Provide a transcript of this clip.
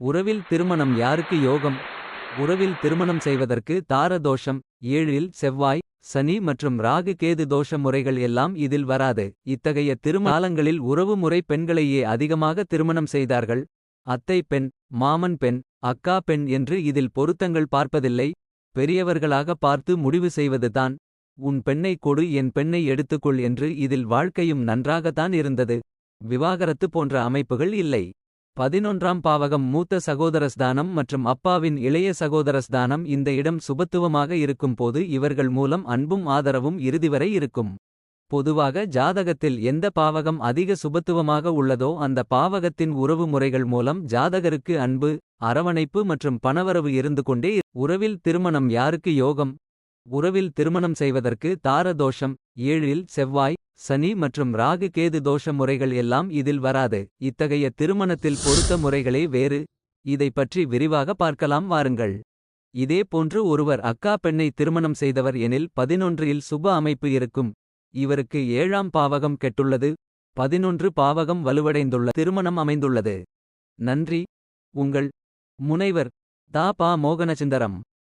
உறவில் திருமணம் யாருக்கு யோகம்? உறவில் திருமணம் செய்வதற்கு தார தோஷம் ஏழில் செவ்வாய் சனி மற்றும் ராகு கேது தோஷ முறைகள் எல்லாம் இதில் வராது. இத்தகைய திருமணங்களில் உறவு முறை பெண்களையே அதிகமாக திருமணம் செய்தார்கள். அத்தை பெண் மாமன் பெண் அக்கா பெண் என்று இதில் பொருத்தங்கள் பார்ப்பதில்லை. பெரியவர்களாக பார்த்து முடிவு செய்வதுதான். உன் பெண்ணை கொடு என் பெண்ணை எடுத்துக்கொள் என்று இதில் வாழ்க்கையும் நன்றாகத்தான் இருந்தது. விவாகரத்து போன்ற அமைப்புகள் இல்லை. பதினொன்றாம் பாவகம் மூத்த சகோதரஸ்தானம் மற்றும் அப்பாவின் இளைய சகோதரஸ்தானம் இந்த இடம் சுபத்துவமாக இருக்கும்போது இவர்கள் மூலம் அன்பும் ஆதரவும் இறுதிவரை இருக்கும். பொதுவாக ஜாதகத்தில் எந்த பாவகம் அதிக சுபத்துவமாக உள்ளதோ அந்த பாவகத்தின் உறவு முறைகள் மூலம் ஜாதகருக்கு அன்பு அரவணைப்பு மற்றும் பணவரவு இருந்து கொண்டே உறவில் திருமணம் யாருக்கு யோகம் உறவில் திருமணம் செய்வதற்கு தார தோஷம் ஏழில் செவ்வாய் சனி மற்றும் ராகு கேது தோஷ முறைகள் எல்லாம் இதில் வராது. இத்தகைய திருமணத்தில் பொருத்த முறைகளே வேறு. இதை பற்றி விரிவாக பார்க்கலாம் வாருங்கள். இதே போன்று ஒருவர் அக்கா பெண்ணை திருமணம் செய்தவர் எனில் பதினொன்றில் சுப அமைப்பு இருக்கும். இவருக்கு ஏழாம் பாவகம் கெட்டுள்ளது. பதினொன்று பாவகம் வலுவடைந்துள்ள திருமணம் அமைந்துள்ளது. நன்றி. உங்கள் முனைவர் தா பா மோகனசுந்தரம்.